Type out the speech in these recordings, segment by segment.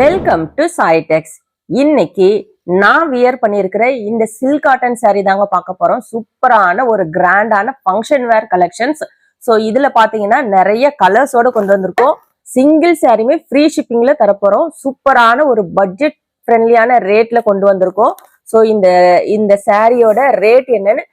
Welcome to சாய்டெக்ஸ் இன்னைக்கு நான் wear பண்ணியிருக்கிற இந்த சில்க் காட்டன் saree தாங்க பார்க்க போறோம். சூப்பரான ஒரு கிராண்டான ஃபங்க்ஷன் வேர் கலெக்ஷன்ஸ் ஸோ இதுல பாத்தீங்கன்னா நிறைய கலர்ஸோட கொண்டு வந்திருக்கோம். சிங்கிள் சாரியுமே ஃப்ரீ ஷிப்பிங்ல தரப்போறோம். சூப்பரான ஒரு பட்ஜெட் ஃப்ரெண்ட்லியான ரேட்ல கொண்டு வந்திருக்கோம். ஸோ இந்த இந்த சாரியோட ரேட் என்னன்னு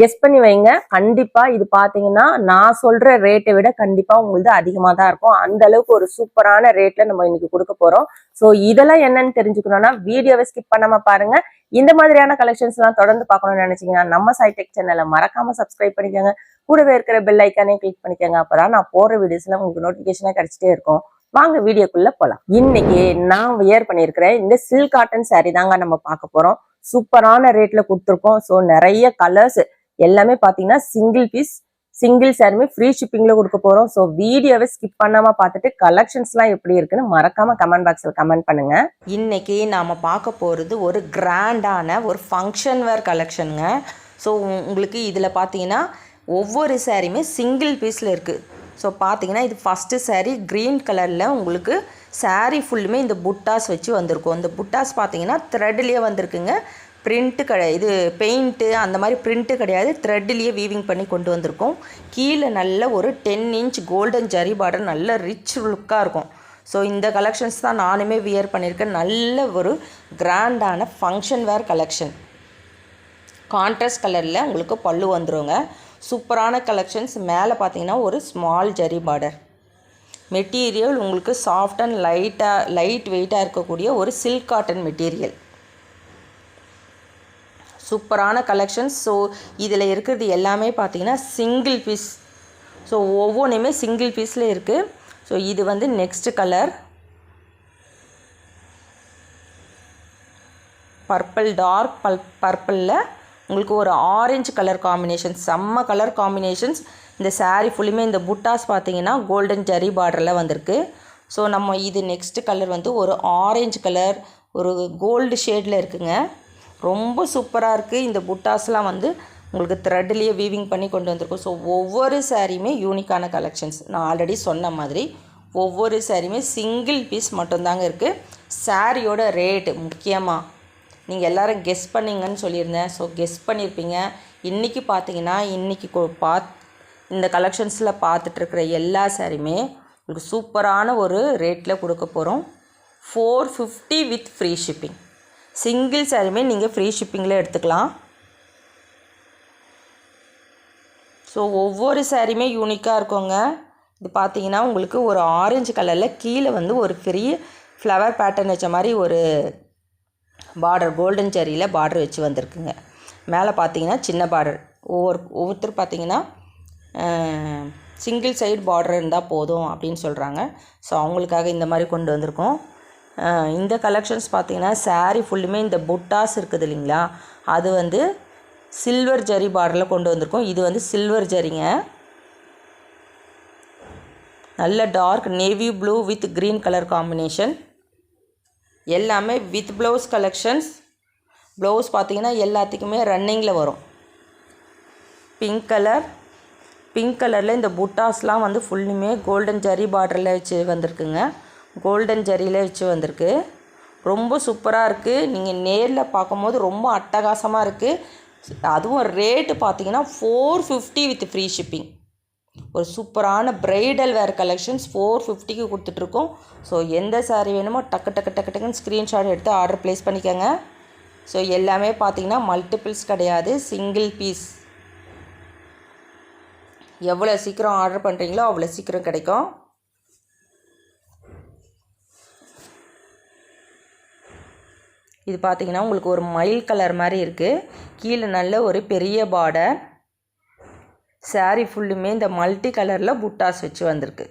கெஸ் பண்ணி வைங்க. கண்டிப்பா இது பாத்தீங்கன்னா நான் சொல்ற ரேட்டை விட கண்டிப்பா உங்களுக்கு அதிகமா தான் இருக்கும். அந்த அளவுக்கு ஒரு சூப்பரான ரேட்ல நம்ம இன்னைக்கு கொடுக்க போறோம். சோ இதெல்லாம் என்னன்னு தெரிஞ்சுக்கணும்னா வீடியோவை ஸ்கிப் பண்ணாம பாருங்க. இந்த மாதிரியான கலெக்ஷன்ஸ் எல்லாம் தொடர்ந்து பார்க்கணும்னு நினைச்சீங்கன்னா நம்ம சைடெக் சேனலை மறக்காம சப்ஸ்கிரைப் பண்ணிக்கோங்க. கூடவே இருக்கிற பெல் ஐக்கானே கிளிக் பண்ணிக்கோங்க. அப்பதான் நான் போற வீடியோஸ்ல உங்களுக்கு நோட்டிபிகேஷனா கிடைச்சிட்டே இருக்கும். வாங்க வீடியோக்குள்ள போலாம். இன்னைக்கு நான் வியர் பண்ணியிருக்கிறேன் இந்த சில்க் காட்டன் சாரி தாங்க நம்ம பார்க்க போறோம். சூப்பரான ரேட்ல கொடுத்துருக்கோம். ஸோ நிறைய கலர்ஸ் எல்லாமே பார்த்தீங்கன்னா சிங்கிள் பீஸ் சிங்கிள் சாரியுமே ஃப்ரீ ஷிப்பிங்கில் கொடுக்க போகிறோம் ஸோ வீடியோவை ஸ்கிப் பண்ணாமல் பார்த்துட்டு கலெக்ஷன்ஸ்லாம் எப்படி இருக்குன்னு மறக்காமல் கமெண்ட் பாக்ஸில் கமெண்ட் பண்ணுங்க. இன்னைக்கு நாம் பார்க்க போகிறது ஒரு கிராண்டான ஒரு ஃபங்க்ஷன் வேர் கலெக்ஷனுங்க ஸோ உங்களுக்கு இதில் பார்த்தீங்கன்னா ஒவ்வொரு சாரியுமே சிங்கிள் பீஸில் இருக்குது ஸோ பார்த்தீங்கன்னா இது ஃபஸ்ட்டு சேரீ க்ரீன் கலரில் உங்களுக்கு சாரீ ஃபுல்லுமே இந்த புட்டாஸ் வச்சு வந்திருக்கும். இந்த புட்டாஸ் பார்த்தீங்கன்னா த்ரெட்லேயே வந்திருக்குங்க. பிரிண்ட்டு கிடையாது இது பெயிண்ட்டு அந்த மாதிரி பிரிண்ட்டு கிடையாது. த்ரெட்லேயே வீவிங் பண்ணி கொண்டு வந்திருக்கோம். கீழே நல்ல ஒரு ten inch golden zari border நல்ல ரிச் லுக்காக இருக்கும். ஸோ இந்த கலெக்ஷன்ஸ் தான் நானுமே வியர் பண்ணியிருக்கேன். நல்ல ஒரு கிராண்டான ஃபங்க்ஷன் வேர் கலெக்ஷன் கான்ட்ராஸ்ட் கலரில் உங்களுக்கு பல்லு வந்துருங்க. சூப்பரான கலெக்ஷன்ஸ் மேலே பார்த்தீங்கன்னா ஒரு ஸ்மால் ஜரி பார்டர் மெட்டீரியல் உங்களுக்கு சாஃப்ட் அண்ட் லைட்டாக லைட் வெயிட்டாக இருக்கக்கூடிய ஒரு சில்க் காட்டன் மெட்டீரியல் சூப்பரான கலெக்ஷன்ஸ் ஸோ இதில் இருக்கிறது எல்லாமே பார்த்தீங்கன்னா சிங்கிள் பீஸ் ஸோ ஒவ்வொன்றுமே சிங்கிள் பீஸில் இருக்குது ஸோ இது வந்து நெக்ஸ்ட் கலர் பர்பிள் டார்க் பல் பர்பிளில் உங்களுக்கு ஒரு ஆரஞ்சு கலர் காம்பினேஷன் செம்ம கலர் காம்பினேஷன்ஸ் இந்த சாரீ ஃபுல்லுமே இந்த புட்டாஸ் பார்த்தீங்கன்னா கோல்டன் ஜரி பார்டரில் வந்திருக்கு. ஸோ நம்ம இது நெக்ஸ்ட் கலர் வந்து ஒரு ஆரஞ்சு கலர் ஒரு கோல்டு ஷேடில் இருக்குங்க. ரொம்ப சூப்பராக இருக்குது இந்த புட்டாஸ்லாம் வந்து உங்களுக்கு த்ரெட்லேயே வீவிங் பண்ணி கொண்டு வந்திருக்கோம். ஸோ ஒவ்வொரு சாரியுமே யூனிக்கான கலெக்ஷன்ஸ் நான் ஆல்ரெடி சொன்ன மாதிரி ஒவ்வொரு சாரியுமே சிங்கிள் பீஸ் மட்டும்தாங்க இருக்குது சாரியோட ரேட்டு முக்கியமாக நீங்கள் எல்லோரும் கெஸ் பண்ணீங்கன்னு சொல்லியிருந்தேன். ஸோ கெஸ் பண்ணியிருப்பீங்க. இன்றைக்கி பார்த்தீங்கன்னா இன்றைக்கி பாத் இந்த கலெக்ஷன்ஸில் பார்த்துட்ருக்கிற எல்லா சாரியுமே உங்களுக்கு சூப்பரான ஒரு ரேட்டில் கொடுக்க போகிறோம் four fifty with free shipping single சாரியுமே நீங்கள் ஃப்ரீ ஷிப்பிங்கில் எடுத்துக்கலாம். ஸோ ஒவ்வொரு சாரியுமே யூனிக்காக இருக்குங்க. இது பார்த்தீங்கன்னா உங்களுக்கு ஒரு ஆரஞ்சு கலரில் கீழே வந்து ஒரு ஃப்ரீ ஃப்ளவர் பேட்டர்ன் வச்ச மாதிரி ஒரு பார்டர் கோல்டன் ஜரியில் பார்டர் வச்சு வந்திருக்குங்க. மேலே பார்த்தீங்கன்னா சின்ன பார்டர் ஒவ்வொரு ஒவ்வொருத்தர் பார்த்தீங்கன்னா சிங்கிள் சைடு பார்டர் இருந்தால் போதும் அப்படின்னு சொல்கிறாங்க ஸோ அவங்களுக்காக இந்த மாதிரி கொண்டு வந்திருக்கோம். இந்த கலெக்ஷன்ஸ் பார்த்தீங்கன்னா சாரீ ஃபுல்லுமே இந்த புட்டாஸ் இருக்குது இல்லைங்களா? அது வந்து சில்வர் ஜரி பார்டரில் கொண்டு வந்திருக்கோம். இது வந்து சில்வர் ஜரிங்க நல்ல dark navy blue with green colour combination எல்லாமே வித் ப்ளவுஸ் கலெக்ஷன்ஸ் ப்ளவுஸ் பார்த்திங்கன்னா எல்லாத்துக்குமே ரன்னிங்கில் வரும். பிங்க் கலர் பிங்க் கலரில் இந்த புட்டாஸ்லாம் வந்து ஃபுல்லுமே கோல்டன் ஜரி பார்டரில் வச்சு வந்திருக்குங்க. கோல்டன் ஜரியில் வச்சு வந்திருக்கு. ரொம்ப சூப்பராக இருக்குது நீங்கள் நேரில் பார்க்கும்போது ரொம்ப அட்டகாசமாக இருக்குது அதுவும் ரேட்டு பார்த்தீங்கன்னா four fifty with free shipping ஒரு சூப்பரான பிரைடல் வேர் கலெக்ஷன்ஸ் ஃபோர் ஃபிஃப்டிக்கு கொடுத்துட்ருக்கோம். ஸோ எந்த சாரீ வேணுமோ டக்கு டக்கு டக்கு டக்குன்னு ஸ்க்ரீன்ஷாட் எடுத்து ஆர்டர் ப்ளேஸ் பண்ணிக்கோங்க. ஸோ எல்லாமே பார்த்தீங்கன்னா மல்டிபிள்ஸ் கிடையாது. சிங்கிள் பீஸ் எவ்வளோ சீக்கிரம் ஆர்டர் பண்ணுறீங்களோ அவ்வளோ சீக்கிரம் கிடைக்கும். இது பார்த்தீங்கன்னா உங்களுக்கு ஒரு மயில் கலர் மாதிரி இருக்குது கீழே நல்ல ஒரு பெரிய பார்டர் சாரீ ஃபுல்லுமே இந்த மல்டி கலரில் புட்டாஸ் வச்சு வந்திருக்கு.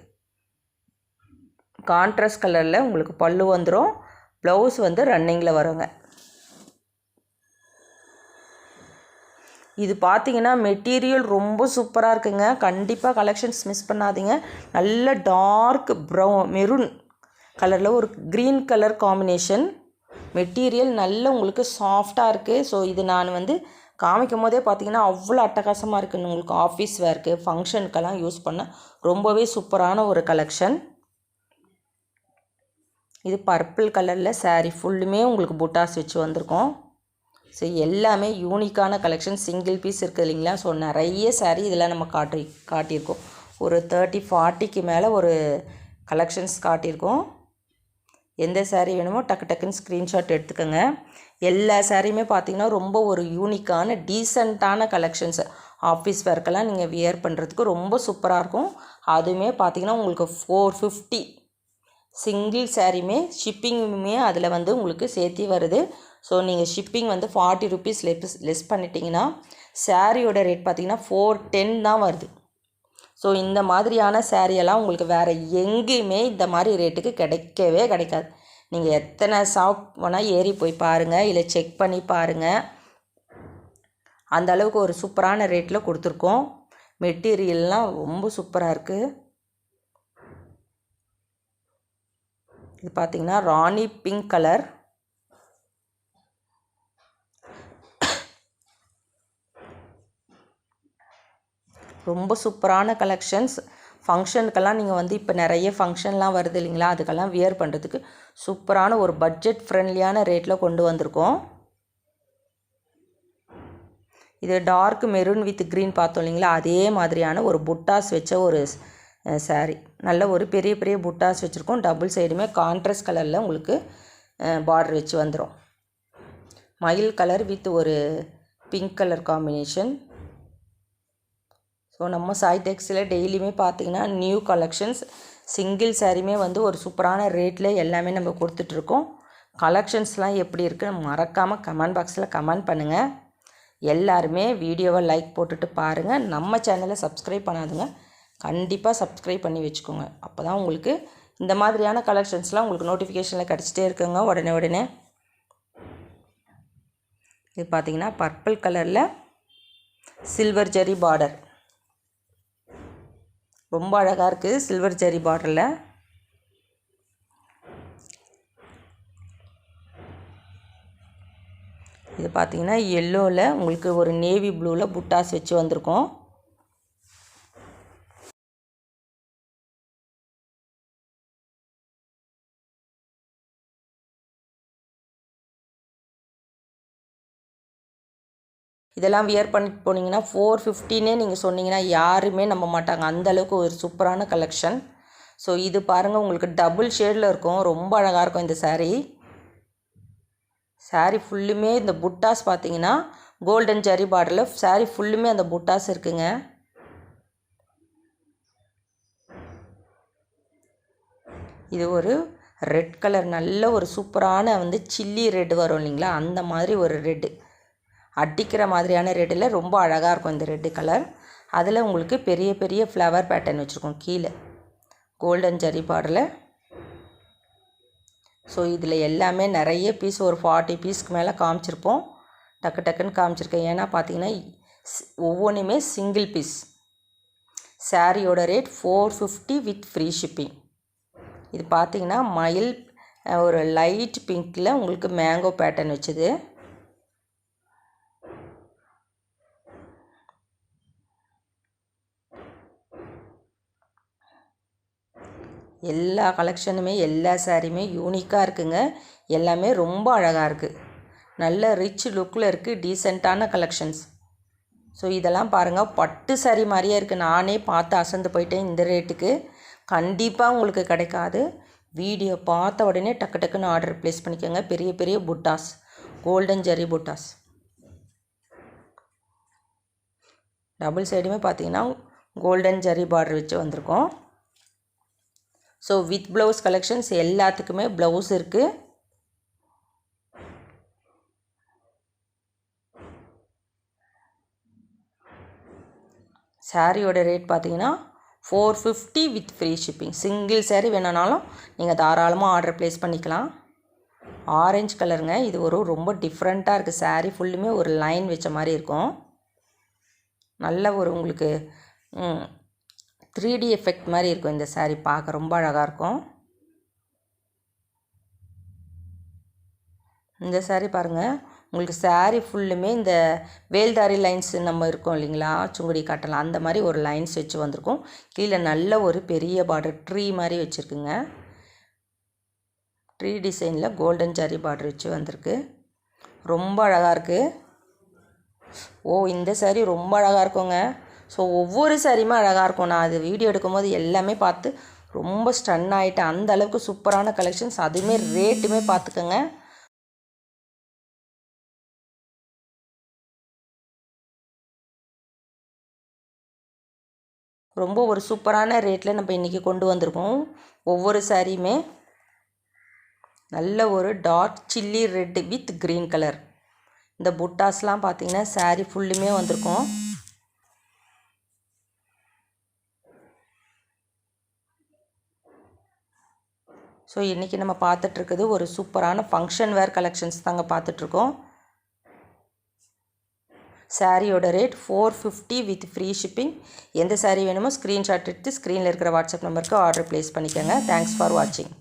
கான்ட்ராஸ்ட் கலரில் உங்களுக்கு பல்லு வந்துடும் ப்ளவுஸ் வந்து ரன்னிங்கில் வருங்க. இது பார்த்தீங்கன்னா மெட்டீரியல் ரொம்ப சூப்பராக இருக்குங்க. கண்டிப்பாக கலெக்ஷன்ஸ் மிஸ் பண்ணாதீங்க. நல்ல டார்க் ப்ரௌன் மெரூன் கலரில் ஒரு க்ரீன் கலர் காம்பினேஷன் மெட்டீரியல் நல்ல உங்களுக்கு சாஃப்டாக இருக்குது ஸோ இது நான் வந்து காமிக்கும் போதே பார்த்தீங்கன்னா அவ்வளோ அட்டகாசமாக இருக்குன்னு உங்களுக்கு ஆஃபீஸ் வேர்க்கு ஃபங்க்ஷனுக்கெல்லாம் யூஸ் பண்ண ரொம்பவே சூப்பரான ஒரு கலெக்ஷன் இது பர்பிள் கலரில் சாரீ ஃபுல்லுமே உங்களுக்கு புட்டாஸ் வச்சு வந்திருக்கோம். ஸோ எல்லாமே யூனிக்கான கலெக்ஷன் சிங்கிள் பீஸ் இருக்குது இல்லைங்களா? ஸோ நிறைய சாரீ இதெல்லாம் நம்ம காட்டி காட்டியிருக்கோம். ஒரு தேர்ட்டி ஃபார்ட்டிக்கு மேலே ஒரு கலெக்ஷன்ஸ் காட்டியிருக்கோம். எந்த சாரீ வேணுமோ டக்கு டக்குன்னு ஸ்க்ரீன்ஷாட் எடுத்துக்கோங்க. எல்லா சாரியுமே பார்த்தீங்கன்னா ரொம்ப ஒரு யூனிக்கான டீசெண்டான கலெக்ஷன்ஸ் ஆஃபீஸ் ஒர்க்கெல்லாம் நீங்கள் வியர் பண்ணுறதுக்கு ரொம்ப சூப்பராக இருக்கும். அதுவுமே பார்த்தீங்கன்னா உங்களுக்கு ஃபோர் ஃபிஃப்டி சிங்கிள் சாரியுமே ஷிப்பிங்குமே அதில் வந்து உங்களுக்கு சேர்த்தி வருது. ஸோ நீங்கள் ஷிப்பிங் வந்து ஃபார்ட்டி ருபீஸ் லெஸ் லெஸ் பண்ணிட்டீங்கன்னா சாரியோட ரேட் பார்த்தீங்கன்னா ஃபோர் டென் தான் வருது. ஸோ இந்த மாதிரியான சேரீயெல்லாம் எல்லாம் உங்களுக்கு வேறு எங்கேயுமே இந்த மாதிரி ரேட்டுக்கு கிடைக்கவே கிடைக்காது. நீங்கள் எத்தனை ஷாப் வேணால் ஏறி போய் பாருங்கள் இல்லை செக் பண்ணி பாருங்கள் அந்த அளவுக்கு ஒரு சூப்பரான ரேட்டில் கொடுத்துருக்கோம். மெட்டீரியல்லாம் ரொம்ப சூப்பராக இருக்குது இது பார்த்தீங்கன்னா ராணி பிங்க் கலர் ரொம்ப சூப்பரான கலெக்ஷன்ஸ் ஃபங்க்ஷனுக்கெல்லாம் நீங்கள் வந்து இப்போ நிறைய ஃபங்க்ஷன்லாம் வருது இல்லைங்களா? அதுக்கெல்லாம் வியர் பண்ணுறதுக்கு சூப்பரான ஒரு பட்ஜெட் ஃப்ரெண்ட்லியான ரேட்டில் கொண்டு வந்திருக்கோம். இது டார்க் மெரூன் வித் க்ரீன் பார்த்தோம் இல்லைங்களா? அதே மாதிரியான ஒரு புட்டாஸ் வச்ச ஒரு saree. நல்ல ஒரு பெரிய பெரிய புட்டாஸ் வச்சுருக்கோம். டபுள் சைடுமே கான்ட்ராஸ்ட் கலரில் உங்களுக்கு பார்டர் வச்சு வந்துடும் மயில் கலர் வித் ஒரு பிங்க் கலர் காம்பினேஷன் ஸோ நம்ம சாய் டெக்ஸில் டெய்லியுமே பார்த்திங்கன்னா நியூ கலெக்ஷன்ஸ். சிங்கிள் சாரீமே வந்து ஒரு சூப்பரான ரேட்டில் எல்லாமே நம்ம கொடுத்துட்ருக்கோம். கலெக்ஷன்ஸ்லாம் எப்படி இருக்குன்னு மறக்காமல் கமெண்ட் பாக்ஸில் கமெண்ட் பண்ணுங்கள் எல்லாருமே வீடியோவை லைக் போட்டுட்டு பாருங்கள் நம்ம சேனலை சப்ஸ்கிரைப் பண்ணாதுங்க கண்டிப்பாக சப்ஸ்கிரைப் பண்ணி வச்சுக்கோங்க. அப்போ தான் உங்களுக்கு இந்த மாதிரியான கலெக்ஷன்ஸ்லாம் உங்களுக்கு நோட்டிஃபிகேஷனில் கிடச்சிட்டே இருக்குங்க உடனே உடனே. இது பார்த்தீங்கன்னா பர்பிள் கலரில் சில்வர் ஜெரி பார்டர். ரொம்ப அழகாக இருக்குது சில்வர் ஜரி பார்டரில் இது பார்த்தீங்கன்னா எல்லோவில் உங்களுக்கு ஒரு நேவி ப்ளூவில் புட்டாஸ் வச்சு வந்திருக்கோம். இதெல்லாம் வியர் பண்ணிட்டு போனீங்கன்னா ஃபோர் ஃபிஃப்டினே நீங்கள் சொன்னீங்கன்னா யாருமே நம்ப மாட்டாங்க. அந்த அளவுக்கு ஒரு சூப்பரான கலெக்ஷன் ஸோ இது பாருங்கள் உங்களுக்கு டபுள் ஷேடில் இருக்கும். ரொம்ப அழகாக இருக்கும் இந்த சாரீ சாரீ ஃபுல்லுமே இந்த புட்டாஸ் பார்த்தீங்கன்னா கோல்டன் ஜரி பார்டரில் சாரீ ஃபுல்லுமே அந்த புட்டாஸ் இருக்குங்க. இது ஒரு ரெட் கலர் நல்ல ஒரு சூப்பரான வந்து சில்லி ரெட் வரும் இல்லைங்களா? அந்த மாதிரி ஒரு ரெட்டு அடிக்கிற மாதிரியான ரெட்டில் ரொம்ப அழகாக இருக்கும் இந்த ரெட்டு கலர். அதில் உங்களுக்கு பெரிய பெரிய ஃப்ளவர் பேட்டர்ன் வச்சுருக்கோம் கீழே. கோல்டன் ஜரி பாடலில் ஸோ இதில் எல்லாமே நிறைய பீஸ் ஒரு ஃபார்ட்டி பீஸ்க்கு மேலே காமிச்சிருப்போம். டக்கு டக்குன்னு காமிச்சிருக்கேன். ஏன்னா பார்த்தீங்கன்னா ஒவ்வொன்றுமே சிங்கிள் பீஸ் சாரியோட rate four fifty with free shipping இது பார்த்தீங்கன்னா மயில் ஒரு லைட் பிங்க்கில் உங்களுக்கு மேங்கோ பேட்டர்ன் வச்சுது. எல்லா கலெக்ஷனுமே எல்லா சாரியுமே யூனிக்காக இருக்குங்க. எல்லாமே ரொம்ப அழகாக இருக்குது நல்ல ரிச் லுக்கில் இருக்குது டீசெண்டான கலெக்ஷன்ஸ் ஸோ இதெல்லாம் பாருங்கள் பட்டு சாரி மாதிரியே இருக்குது நானே பார்த்து அசந்து போயிட்டேன் இந்த ரேட்டுக்கு கண்டிப்பாக உங்களுக்கு கிடைக்காது. வீடியோ பார்த்த உடனே டக்கு டக்குன்னு ஆர்டர் ப்ளேஸ் பண்ணிக்கோங்க. பெரிய பெரிய புட்டாஸ். கோல்டன் ஜெரி புட்டாஸ். டபுள் சைடுமே பார்த்தீங்கன்னா கோல்டன் ஜெரி பார்டர் வச்சு வந்திருக்கோம். ஸோ வித் ப்ளவுஸ் கலெக்ஷன்ஸ் எல்லாத்துக்குமே ப்ளவுஸ் இருக்குது சாரியோட ரேட் பார்த்தீங்கன்னா four fifty with free shipping single sari வேணுனாலும் நீங்கள் தாராளமாக ஆர்டர் ப்ளேஸ் பண்ணிக்கலாம். ஆரஞ்சு கலருங்க இது ஒரு ரொம்ப டிஃப்ரெண்ட்டாக இருக்குது சாரீ ஃபுல்லுமே ஒரு லைன் வச்ச மாதிரி இருக்கும். நல்ல ஒரு உங்களுக்கு த்ரீ டி எஃபெக்ட் மாதிரி இருக்கும் இந்த சாரீ பார்க்க. ரொம்ப அழகாக இருக்கும். இந்த சாரீ பாருங்கள் உங்களுக்கு சாரீ ஃபுல்லுமே இந்த வேல்தாரி லைன்ஸ் நம்ம இருக்கோம் இல்லைங்களா? சுங்குடி காட்டலாம் அந்த மாதிரி ஒரு லைன்ஸ் வச்சு வந்திருக்கும். கீழே நல்ல ஒரு பெரிய பார்டர் ட்ரீ மாதிரி வச்சுருக்குங்க. ட்ரீ டிசைனில் கோல்டன் ஜரி பார்டர் வச்சு வந்திருக்கு. ரொம்ப அழகாக இருக்குது ஓ இந்த சாரீ ரொம்ப அழகாக இருக்குங்க. ஸோ ஒவ்வொரு சாரியுமே அழகாக இருக்கும். நான் அது வீடியோ எடுக்கும்போது எல்லாமே பார்த்து ரொம்ப ஸ்டன் ஆகிட்டேன் அந்த அளவுக்கு சூப்பரான கலெக்ஷன்ஸ் அதுவுமே ரேட்டுமே பார்த்துக்கோங்க. ரொம்ப ஒரு சூப்பரான ரேட்டில் நம்ம இன்றைக்கி கொண்டு வந்திருக்கோம். ஒவ்வொரு சாரியுமே நல்ல ஒரு dark chilli red with green colour இந்த புட்டாஸ்லாம் பார்த்தீங்கன்னா சாரீ ஃபுல்லுமே வந்திருக்கும். ஸோ இன்றைக்கி நம்ம பார்த்துட்ருக்குது ஒரு சூப்பரான ஃபங்க்ஷன் வேர் கலெக்ஷன்ஸ் தாங்க பார்த்துட்ருக்கோம் சாரியோட rate four fifty with free shipping எந்த சாரீ வேணுமோ ஸ்க்ரீன்ஷாட் எடுத்து ஸ்க்ரீனில் இருக்கிற வாட்ஸ்அப் நம்பருக்கு ஆர்டர் ப்ளேஸ் பண்ணிக்கோங்க. தேங்க்ஸ் ஃபார் வாட்சிங்